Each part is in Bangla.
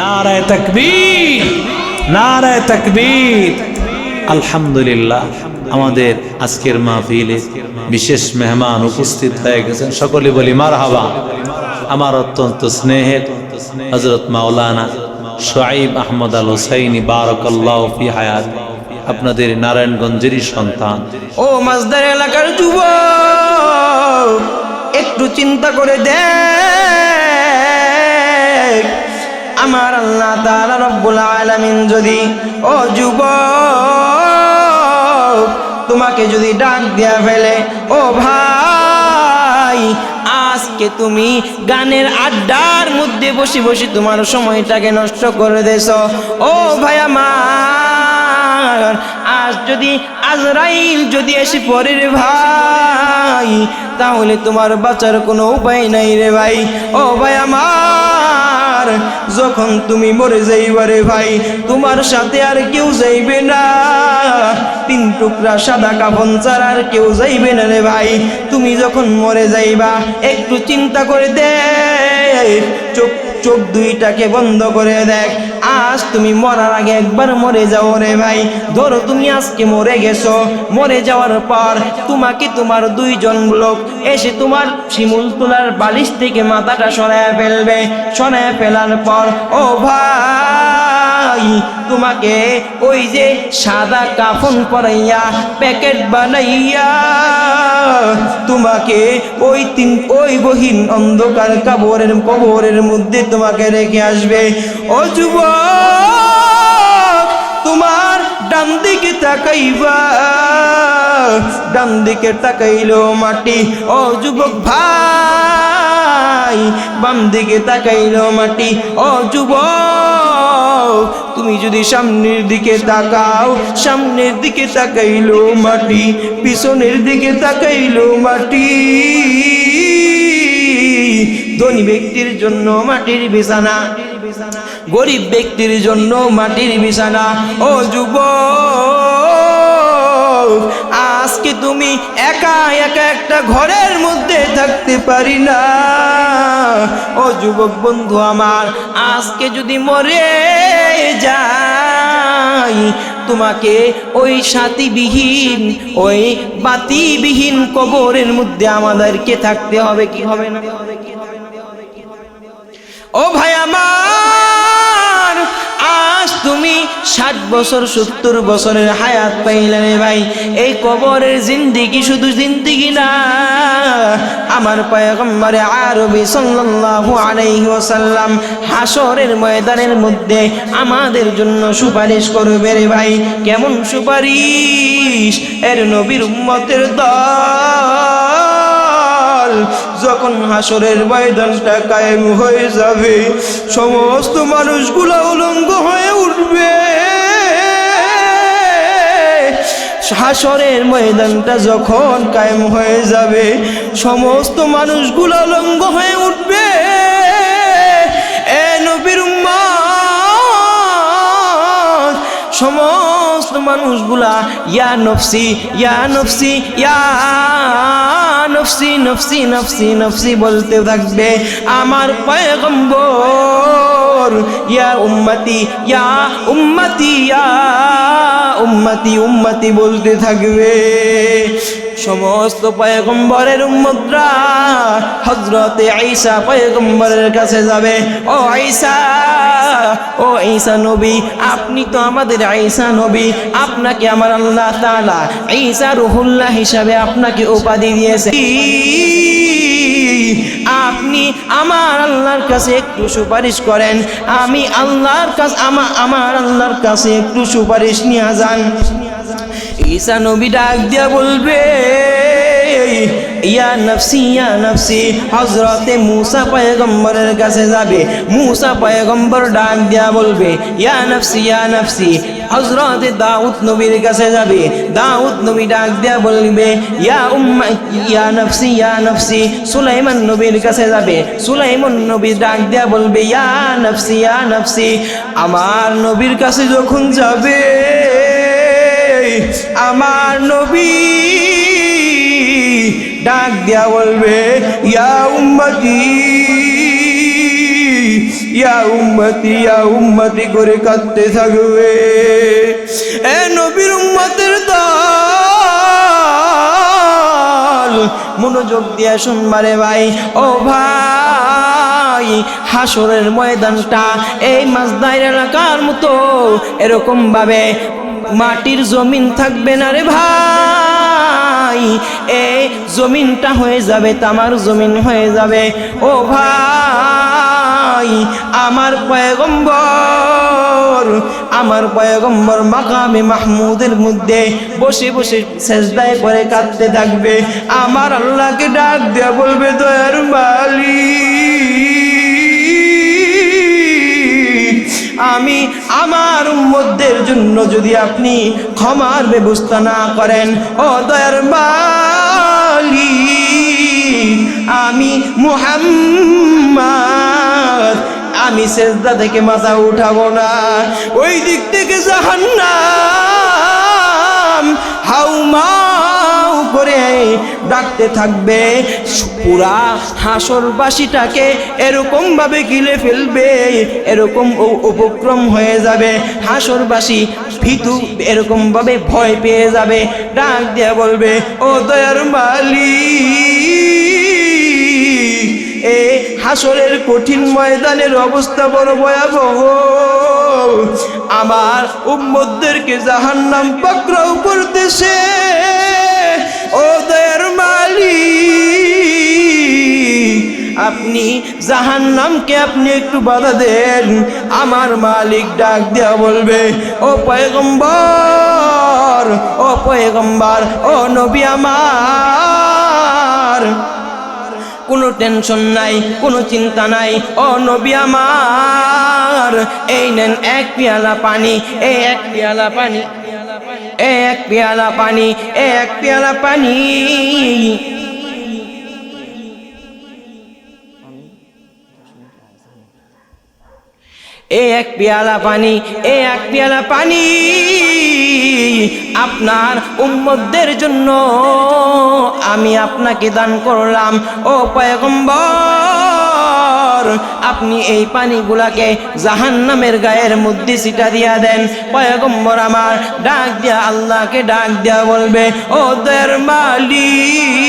নারায় তাকবীর নারায় তাকবীর। আলহামদুলিল্লাহ, আমাদের আজকের মাহফিলে বিশেষ মেহমান উপস্থিত হয়ে গেছেন। সকলে বলি মার হাবা আমার অত্যন্ত স্নেহের হজরত মাওলানা সোয়াইব আহমদ আল হোসাইনি, বারকাল্লাহ ফি হায়াত, আপনাদের নারায়ণগঞ্জেরই সন্তান। ও মাছদার এলাকার যুবক, একটু চিন্তা করে দেখ। আমার আল্লাহ তাআলা রব্বুল আলামিন যদি, ও যুবক, তোমাকে যদি ডাক দেয়া ফেলে, ও ভাই, আজকে তুমি গানের আড্ডার মধ্যে বসে বসে তোমার সময়টাকে নষ্ট করে দেছ। ও ভাই আমার, আজ যদি আজরাইল যদি এসে পড়ে রে ভাই, তাহলে তোমার বাঁচার কোনো উপায় নাই রে ভাই। ও ভাই আমার যখন তুমি মরে যাইবা রে ভাই, তোমার সাথে আর কেউ যাইবে না। তিন টুকরা সাদা কাপন ছাড়া আর কেউ যাইবে না রে ভাই। তুমি যখন মরে যাইবা, একটু চিন্তা করে দে চোখ চোখ দুইটাকে বন্ধ করে দেখ। আজ তুমি মরার আগে একবার মরে যাও রে ভাই। ধরো তুমি আজকে মরে গেছো। মরে যাওয়ার পর তোমাকে তোমার দুইজন লোক এসে তোমার শিমুল তোলার বালিশ থেকে মাথাটা সরায় ফেলবে। সরায় ফেলার পর, ও ভাই! তোমাকে ওই যে সাদা কাফন পরাইয়া প্যাকেট বানাইয়া, তোমাকে ওই তিন, ওই গহীন অন্ধকার কবরের কবরের মধ্যে তোমাকে রেখে আসবে। ও যুবক, তোমার ডান দিকে তাকাইবা, ডান দিকে তাকাইলো মাটি। ও যুবক ভাই, বাম দিকে তাকাইলো মাটি। ও যুবক তুমি যদি সামনের দিকে তাকাও, সামনের দিকে তাকাইলো মাটি, পিছনের দিকে তাকাইলো মাটি। ধনী ব্যক্তির জন্য মাটির বিছানা, গরিব ব্যক্তির জন্য মাটির বিছানা। ও যুব আজকে তুমি একা একা একটা ঘরের মধ্যে থাকতে পারি না। ও যুবক বন্ধু আমার, আজকে যদি মরে যাই, তোমাকে ওই সাথীবিহীন, ওই বাতিবিহীন কবরের মধ্যে আমাদেরকে থাকতে হবে, কি হবে না? ও ভাই আমার আজ তুমি ষাট বছর, সত্তর বছরের হায়াত পাইলে রে ভাই। এই কবরের জিন্দিগি শুধু জিন্দিগি না, আমার পয়গম্বরে আরবি সাল্লাল্লাহু আলাইহি ওয়াসাল্লাম হাসরের ময়দানের মধ্যে আমাদের জন্য সুপারিশ করবে রে ভাই। কেমন সুপারিশ? এর নবীর উম্মতের দল। যখন হাসরের ময়দানটা কায়েম হয়ে যাবে, সমস্ত মানুষগুলো উলঙ্গ হয়ে উঠবে। হাসরের ময়দানটা যখন কায়েম হয়ে যাবে, সমস্ত মানুষগুলো উলঙ্গ হয়ে উঠবে। এ সমস্ত মানুষগুলা, ইয়া নফসি ইয়া নফসি, ইয়া নফসি নফসি নফসি নফসি বলতে থাকবে আমার পয়গম্বর। ইয়া উম্মতি ইয়া উম্মতি ইয়া উম্মতি উম্মতি বলতে থাকবে। সমস্ত পয়গম্বরের মুদ্রা হজরতে আইসা পয়গম্বরের কাছে যাবে। ও আইসা ও ঈসা নবী, আপনি তো আমাদের ঈসা নবী, আপনাকে আমার আল্লাহ তাআলা ঈসা রুহুল্লাহ হিসাবে আপনাকে উপাধি দিয়েছে। আপনি আমার আল্লাহর কাছে একটু সুপারিশ করেন, আমি আল্লাহর কাছে আমার আল্লাহর কাছে একটু সুপারিশ নিয়ে যান। ঈসা নবী ডাক দিয়া বলবে, ইয়া নফসি ইয়া নফসি হজরতে মুসা পয়গম্বরের কাছে যাবে। মুসা পয়গম্বর ডাক দিয়া বলবে, ইয়া নফসি ইয়া নফসি হজরতে দাউদ নবীর কাছে যাবে। দাউদ নবী ডাক দিয়া বলবে, ইয়া উম্মা ইয়া নফসি ইয়া নফসি, সুলাইমান নবীর কাছে যাবে। সুলাইমান নবী ডাক দিয়া বলবে, ইয়া নফসি ইয়া নফসি, আমার নবীর কাছে যখন যাবে আমার নবী ডাক দিয়া বলবে, ইয়া উম্মতি ইয়া উম্মতি ইয়া উম্মতি করে কাঁদতে থাকবে। এ নবীর উম্মতের দল, মনোযোগ দিয়ে শুনবারে ভাই। ও ভাই হাসরের ময়দানটা এই মাছদাইর এলাকার মতো এরকম ভাবে মাটির জমিন থাকবে না রে ভাই। এই জমিনটা হয়ে যাবে, তামার জমিন হয়ে যাবে। ও ভাই, আমার পয়গম্বর আমার পয়গম্বর মাকামে মাহমুদের মধ্যে বসে বসে সেজদায় করে কাঁদতে থাকবে। আমার আল্লাহকে ডাক দেয়া বলবে, দয়ার মালিক। আমি আমার উম্মতদের জন্য যদি আপনি ক্ষমার ব্যবস্থা না করেন, ও দয়ার বালি, আমি মুহাম্মদ, আমি শেষদা থেকে মাথা উঠাবো না। ওই দিক থেকে জাহান্নাম ডাকতে থাকবে। পুরা হাসরবাসীটাকে এরকম ভাবে গিলে ফেলবে, এরকম উপক্রম হয়ে যাবে। হাসরবাসী ভীতু এরকম ভাবে ভয় পেয়ে যাবে। ডাক দিয়ে বলবে, ও দয়ার মালিক, এ হাসরের কঠিন ময়দানের অবস্থা বড় ভয়াবহ। আমার উম্মতদেরকে জাহান্নাম পাকড়াও করতেছে। ও দয়ার মালিক আপনি জাহান্নামকে আপনি একটু বাধা দেন। আমার মালিক ডাক দেয়া বলবে, ও পয়গম্বর ও পয়গম্বর, ও নবী আমার। কোনো টেনশন নাই, কোনো চিন্তা নাই, ও নবী আমার, এই নেন এক পেয়ালা পানি, এই এক পেয়ালা পানি। এক পেয়ালা পানি, এক পেয়ালা পানি। এক পেয়ালা পানি, এক পেয়ালা পানি আপনার উম্মতদের জন্য আমি আপনাকে দান করলাম। ও পয়গম্বর আপনি এই পানিগুলাকে জাহান্নামের গায়ের মধ্যে সিটা দিয়া দেন। পয়গম্বর আমার ডাক দিয়া আল্লাহকে ডাক দিয়া বলবে, ও দের মালিক,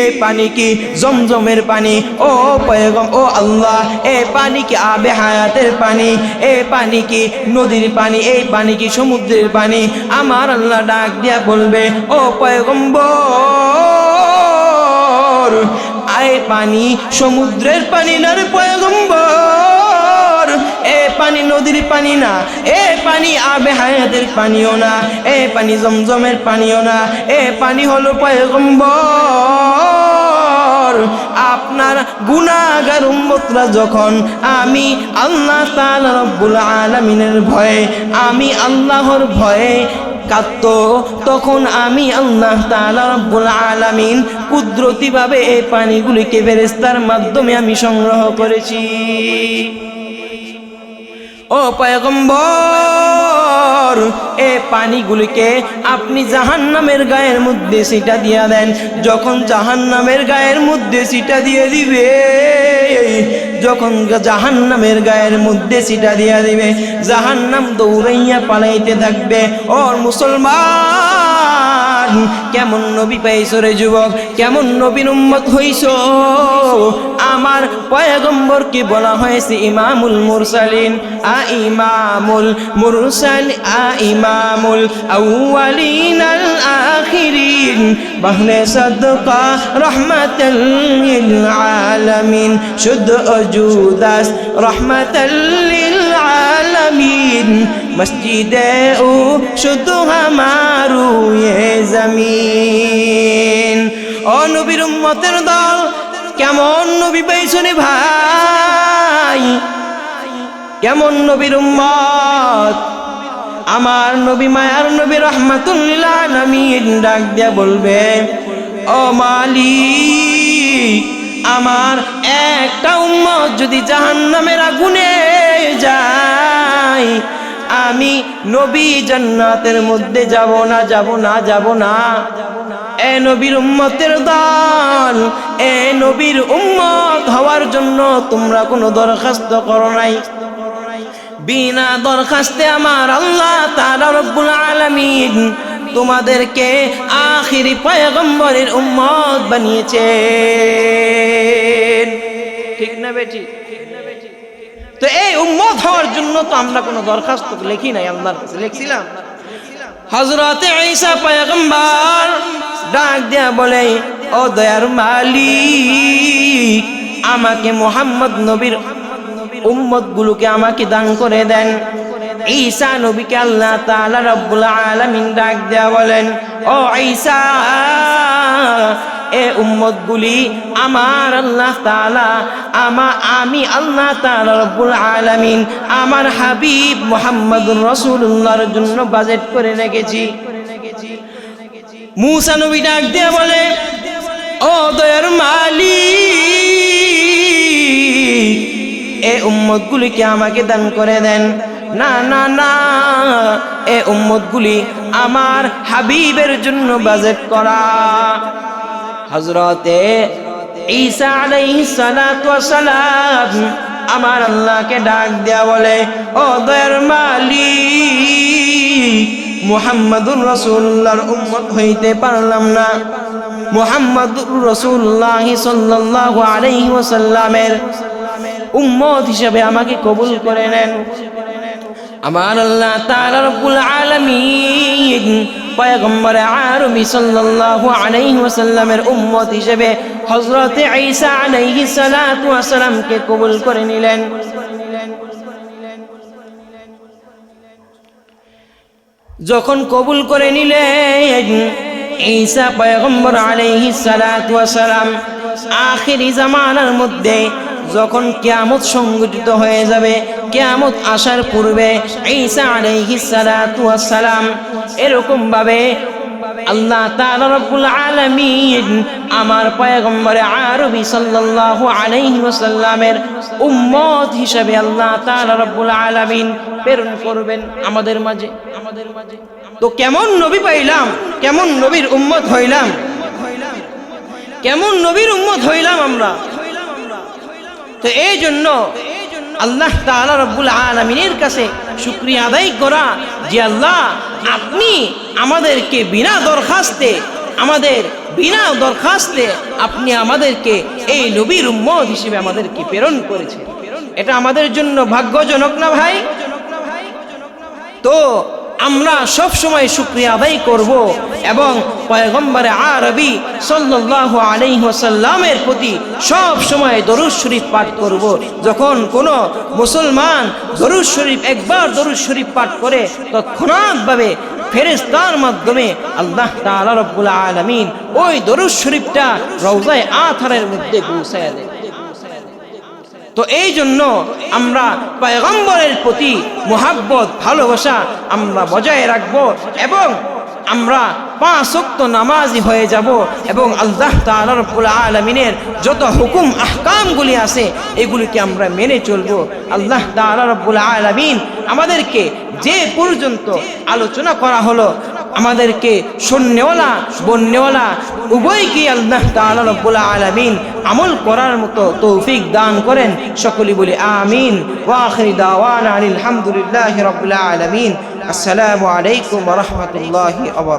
এই পানি কি জমজমের পানি? ও পয়গম, ও আল্লাহ এই পানি কি আবে হায়াতের পানি? এই পানি কি নদীর পানি? এই পানি কি সমুদ্রের পানি? আমার আল্লাহ ডাক দিয়া বলবে, ও পয়গম্বর আয় পানি, সমুদ্রের পানি না পয়গম্বর। এ পানি নদীর পানি না, এ পানি আবে হায়াতের পানিও না, এ পানি জমজমের পানিও না, এ পানি হলো পয়গম্বর। আপনার গুনাগার উম্মতরা যখন আমি আল্লাহ তাআলা রব্বুল আলামিনের ভয়ে, আমি আল্লাহর ভয়ে কাঁদত। তখন আমি আল্লাহ রব্বুল আলামিন কুদরতিভাবে এই পানিগুলিকে ফেরেশতার মাধ্যমে আমি সংগ্রহ করেছি। ও পয়গম্বর, এ পানিগুলিকে আপনি জাহান্নামের গায়ের মধ্যে সিটা দিয়া দেন। যখন জাহান্নামের গায়ের মধ্যে সিটা দিয়ে দিবে যখন জাহান্নামের গায়ের মধ্যে সিটা দিয়া দিবে, জাহান্নাম দৌড়াইয়া পালাইতে থাকবে। ওর মুসলমান, কেমন নবী পাইছ রে যুবক? কেমন নবীন উম্মত হইছ? আমার পয়গম্বরকে বলা হয়েছে ইমামুল মুরসালিন। আ ইমামুল মুরসাল, আ ইমামুল আউয়ালিন আল আখিরিন। বাহলে সাদকা রহমাতাল আলামিন শুদ্ধ অজুদাস রহমাতাল আলামিন মসজিদে ও শুধু আমারু এ জমিন ও নবীর উম্মতের দল, কেমন নবী পাইছনে ভাই? কেমন নবীর উম্মত? আমার নবী মায়ার নবী রহমাতুল্লিল আলামিন ডাক দিয়া বলবে, ও মালিক, আমার একটা উম্মত যদি জাহান্নামের আগুনে যায়, আমি নবী জান্নাতের মধ্যে যাব না যাব না যাব না। এ নবীর উম্মতের দল, এ নবীর উম্মত হওয়ার জন্য তোমরা কোনো দরখাস্ত করো নাই। বিনা দরখাস্তে আমার আল্লাহ তাআলা রব্বুল আলামিন তোমাদেরকে আখিরি পয়গম্বরের উম্মত বানিয়েছে ঠিক না বেটি? তো এই উম্মত হওয়ার জন্য তো আমরা কোনো দরখাস্ত লিখি নাই আল্লাহর কাছে, লিখছিলাম। হজরতে ঈসা পয়গম্বর ডাক দিয়া বলে, ও দয়ার মালিক, আমাকে মোহাম্মদ নবীর উম্মত গুলোকে আমাকে দান করে দেন। ঈসা নবীকে আল্লাহ তাআলা রব্বুল আলামিন ডাক দেয়া বলেন, ও ঈসা, এ উম্মত গুলি আমার আল্লাহ তাআলা, আমা, আমি আল্লাহ তাআলা রব্বুল আলামিন, আমার হাবিব মুহাম্মদুর রাসূলুল্লাহর জন্য বাজেট করে রেখেছি। মুসা নবী ডাক দিয়ে বলে, ও দয়ার মালিক উম্মতগুলিকে আমাকে দান করে দেন। না না না, এ উম্মতগুলি আমার হাবিবের জন্য বাজেট করা। হজরতে আমার আল্লাহকে ডাক দেয়া বলে, ও দয়ার মালিক, মুহাম্মাদুর রাসূলুল্লাহর উম্মত হইতে পারলাম না। মুহাম্মাদুর রাসূলুল্লাহ সাল্লাল্লাহু আলাইহি ওয়াসাল্লামের উম্মত হিসেবে আমাকে কবুল করে নেন। আমার আল্লাহ তাআলা রব্বুল আলামিন পয়গম্বর আরবি সাল্লাল্লাহু আলাইহি ওয়াসাল্লামের উম্মত হিসেবে হযরত ঈসা আলাইহিস সালাতু ওয়াসালামকে কবুল করে নিলেন। যখন কবুল করে নিলেন, ঈসা পয়গম্বর আলাইহিস সালাতু ওয়াসালাম আখিরি জামানার মধ্যে যখন কেয়ামত সংগঠিত হয়ে যাবে, কেয়ামত আসার পূর্বে ঈসা ওয়াসালাম এরকম ভাবে আল্লাহ তাআলা রব্বুল আলামিন আমার পয়গম্বরে আরবি সাল্লাল্লাহু আলাইহি ওয়াসাল্লামের উম্মত হিসাবে আল্লাহ তাআলা রব্বুল আলামিন প্রেরণ করবেন আমাদের মাঝে আমাদের মাঝে। তো কেমন নবী পাইলাম? কেমন নবীর উম্মত হইলাম? কেমন নবীর উম্মত হইলাম আমরা? তো এই জন্য আল্লাহ তাআলা রব্বুল আলামিনের কাছে শুক্রিয়া আদায় করা যে আল্লাহ, আপনি আমাদেরকে বিনা দরখাস্তে, আমাদের বিনা দরখাস্তে আপনি আমাদেরকে এই নবীর উম্মত হিসেবে আমাদেরকে প্রেরণ করেছেন। এটা আমাদের জন্য ভাগ্যজনক না ভাই? তো আমরা সব সময় শুক্রিয়া আদায় করব এবং পয়গম্বরে আরবি সাল্লাল্লাহু আলাইহি ওয়াসাল্লামের প্রতি সব সময় দরুদ শরীফ পাঠ করব। যখন কোনো মুসলমান দরুদ শরীফ একবার দরুদ শরীফ পাঠ করে, তৎক্ষণাৎভাবে ফেরেস্তার মাধ্যমে আল্লাহ তাআলা রব্বুল আলামিন ওই দরুদ শরীফটা রওজায়ে আথারের মধ্যে পৌঁছায় দেয়। তো এই জন্য আমরা পয়গম্বরের প্রতি মোহাব্বত, ভালোবাসা আমরা বজায় রাখব এবং আমরা পাঁচক্ত নামাজি হয়ে যাব এবং আল্লাহ রব্বুল আলমিনের যত হুকুম, আহকামগুলি আছে এগুলিকে আমরা মেনে চলবো। আল্লাহ রব্বুল আলমিন আমাদেরকে যে পর্যন্ত আলোচনা করা হলো আমাদেরকে শূন্যওয়ালা, বন্যওয়ালা উভয়কে আল্লাহ তাআলা আলমিন আমল করার মতো তৌফিক দান করেন। সকলে বলে আমিন। ওয়া আখিরি দাওয়ানা আলহামদুলিল্লাহি রাব্বিল আলামিন। আসসালামু আলাইকুম রহমতুল্লাহ বারাকাতুহু।